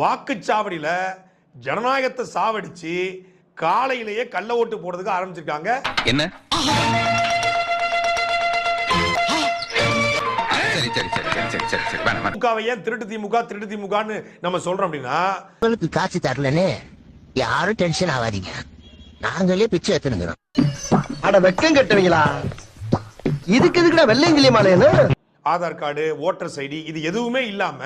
வாக்குச்சாவடியில ஜனநாயகத்தை சாவடிச்சு காலையிலேயே கள்ள ஓட்டு போடுறதுக்கு ஆரம்பிச்சிருக்காங்க. என்ன? சரி சரி சரி சரி சரி சரி சரி வேணாம் வேணாம். திமுகவை ஏன் திருட்டு திமுக திருட்டு திமுகன்னு நம்ம சொல்றோம் அப்படின்னா உங்களுக்கு காசு தரலன்னு யாரும் டென்ஷன் ஆகாதீங்க. நாங்களே பிச்சை எடுத்துனுங்கிறோம். அட வெக்கம் கட்டுவீங்களா? இதுக்கு எதுக்குடா வெள்ளையங்கிலி மாலையன்னு ஆதார் கார்டு ஓட்டர்ஸ் ஐடி இது எதுவுமே இல்லாம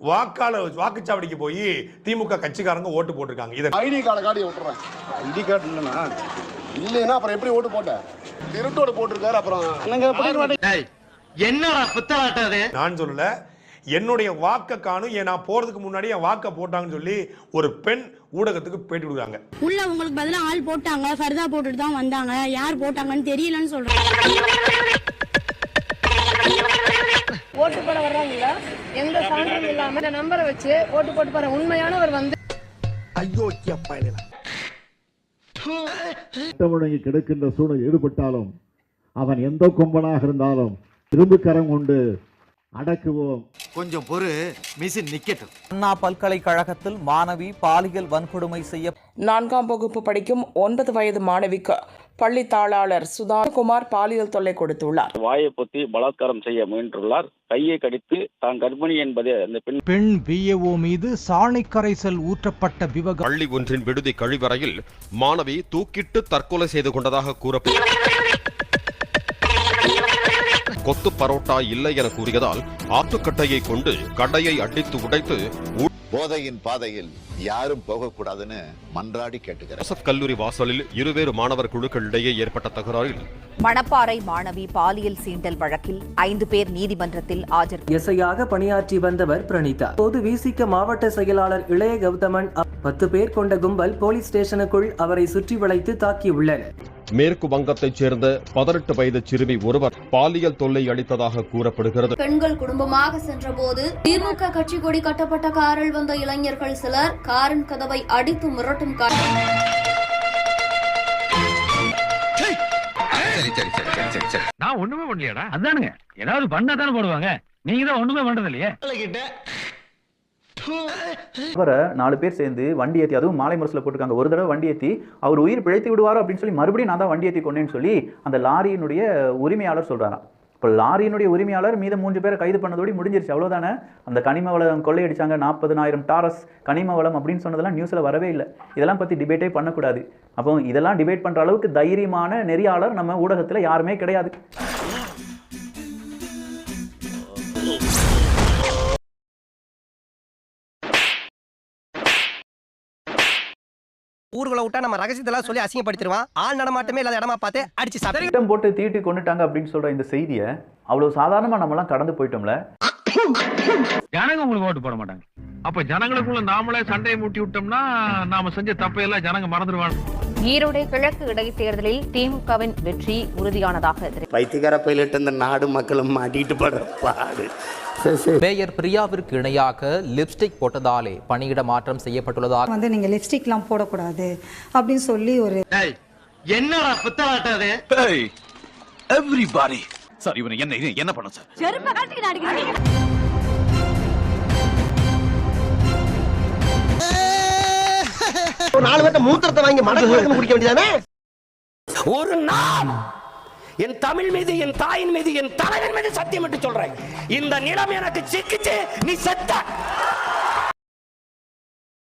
வாக்காளர் வாக்குச்சாவடிக்கு போய் திமுக கட்சிக்காரங்க ஓட்டு போட்டிருக்காங்க. இதை ஐடி கார்டை காட்டி விட்டுறேன். ஐடி கார்டு இல்லைண்ணா. இல்லைன்னா அப்புறம் எப்படி ஓட்டு போட்டேன்? திருட்டோட போட்டிருக்காரு அப்புறம் என்னடா புத்தலாட்டாது நான் சொல்லல என்னுடைய வாக்க காணும் ஏன் நான் போறதுக்கு முன்னாடி என் வாக்க போட்டாங்கன்னு சொல்லி ஒரு பெண் ஊடகத்துக்கு பேட்டி கொடுக்குறாங்க. உள்ள உங்களுக்கு பதிலா ஆள் போட்டாங்க ஃபர்தா போட்டுட்டு தான் வந்தாங்க. யார் போட்டாங்கன்னு தெரியலன்னு சொல்றாங்க ஓட்டு போட வர்றாங்களா எந்த சான்றும் இல்லாம இந்த நம்பரை வச்சு ஓட்டு போட்டு போற உண்மையானவர் வந்து ஐயோ முழங்கி கிடக்கின்ற சூழல் ஈடுபட்டாலும் அவன் எந்த கொம்பனாக இருந்தாலும் இரும்பு கரம் கொண்டு அடக்குவோம். கொஞ்சம் பொறு மிஷின் நிக்கட்டும். அண்ணா பல்கலைக்கழகத்தில் மாணவி பாலியல் வன்கொடுமை செய்ய நான்காம் வகுப்பு படிக்கும் ஒன்பது வயது மாணவிக்கு பள்ளி தாளாளர் சுதாகுமார் பாலியல் தொல்லை கொடுத்துள்ளார். வாயை பொத்தி பலாத்காரம் செய்ய முயன்றுள்ளார். கையை கடித்து தான் கர்ப்பிணி என்பதை அந்த பெண் பெண் விஏஓ மீது சாணை கரைசல் ஊற்றப்பட்ட விவகாரம். பள்ளி ஒன்றின் விடுதி கழிவறையில் மாணவி தூக்கிட்டு தற்கொலை செய்து கொண்டதாக கூறப்பட்ட கொத்து பரோட்டா இல்லை என கூறியதால் ஆத்துக்கட்டையை கொண்டு கடையை அடித்து உடைத்து போதையின் பாதையில் யாரும் போகக்கூடாதுன்னு மன்றாடி கேட்டுக்கிறேன். ஜோசப் கல்லூரி வாசலில் இருவேறு மாணவர் குழுக்களிடையே ஏற்பட்ட தகராறில் மணப்பாறை மாணவி பாலியல் சீண்டல் வழக்கில் ஐந்து பேர் நீதிமன்றத்தில் ஆஜர். எஸ்ஐயாக பணியாற்றி வந்தவர் பிரணீதா. பொது விசிக மாவட்ட செயலாளர் இளைய கௌதமன் பத்து பேர் கொண்ட கும்பல் போலீஸ் ஸ்டேஷனுக்குள் அவரை சுற்றி வளைத்து தாக்கியுள்ளனர். மேற்கு வங்கத்தைச் சேர்ந்த பதினெட்டு வயது சிறுமி ஒருவர் பாலியல் தொல்லை அளித்ததாக கூறப்படுகிறது. பெண்கள் குடும்பமாக சென்றபோது திமுக கட்சி கொடி கட்டப்பட்ட காரில் வந்த இளைஞர்கள் சிலர் காரின் கதவை அடித்து மிரட்டும் காட்சி சரி சரி சரி சரி சரி சரி. நான் ஒண்ணுமே பண்ணலையாடா. அதானுங்க. ஏதாவது பண்ணா தானே போடுவாங்க. நீங்க தான் ஒண்ணுமே பண்றது இல்லையே அவரை நாலு பேர் சேர்ந்து வண்டி ஏற்றி அதுவும் மாலை முரசில் போட்டிருக்காங்க. ஒரு தடவை வண்டி ஏற்றி அவர் உயிர் பிழைத்து விடுவாரோ அப்படின்னு சொல்லி மறுபடியும் நான் தான் வண்டி ஏற்றி கொண்டேன்னு சொல்லி அந்த லாரியினுடைய உரிமையாளர் சொல்கிறாராம் இப்போ லாரியினுடைய உரிமையாளர் மீத மூன்று பேரை கைது பண்ணதோடு முடிஞ்சிருச்சு. அவ்வளோதானே அந்த கனிம வளம் கொள்ளையடிச்சாங்க. நாற்பதனாயிரம் டாரஸ் கனிம வளம் அப்படின்னு சொன்னதெல்லாம் நியூஸில் வரவே இல்லை. இதெல்லாம் பற்றி டிபேட்டே பண்ணக்கூடாது. அப்போ இதெல்லாம் டிபேட் பண்ணுற அளவுக்கு தைரியமான நெறியாளர் நம்ம ஊடகத்தில் யாருமே கிடையாது. ஊர்களை விட்டா நம்ம ரகசியத்தெல்லாம் சொல்லி அசிங்கப்படுத்திடுவான். ஆள் நடமாட்டமே இல்லாத இடமா பார்த்து அடிச்சு சாப்பிட்டு போட்டு தீட்டி கொண்டுட்டாங்க அப்படின்னு சொல்ற இந்த செய்தியை அவ்வளவு சாதாரணமா நம்மலாம் கடந்து போயிட்டோம்ல. ஜனங்க உங்களுக்கு ஓட்டு போட மாட்டாங்க. அப்ப ஜனங்களுக்குள்ள நாமளே சண்டையை மூட்டி விட்டோம்னா நாம செஞ்ச தப்பையெல்லாம் ஜனங்க மறந்துடுவாங்க ஈரோடு கிழக்கு இடைத்தேர்தலில் திமுகவின் வெற்றி உறுதியானதாக பைத்தியக்கார பயிலிட்டு இந்த நாடு மக்களும் மாட்டிட்டு படுற பாடு. மேயர் பிரியாவிற்கு இணையாக லிப்ஸ்டிக் போட்டதாலே பணியிட மாற்றம் செய்யப்பட்டுள்ளதாக வந்து நீங்க லிப்ஸ்டிக்லாம் போடக்கூடாது அப்படின்னு சொல்லி ஒரு என்னடா புத்தலாட்டாது எவ்ரிபாடி சார் இவனை என்ன என்ன பண்ண சார்? ஒரு நாலு பேர்த்த மூத்திரத்தை வாங்கி மடக்கு குடிக்க வேண்டியதானே? ஒரு நாள் என் தமிழ் மீது என் தாயின் மீது என் தலைவன் மீது சத்தியம் என்று சொல்றேன். இந்த நிலம் எனக்கு சிக்கிச்சு நீ செத்த.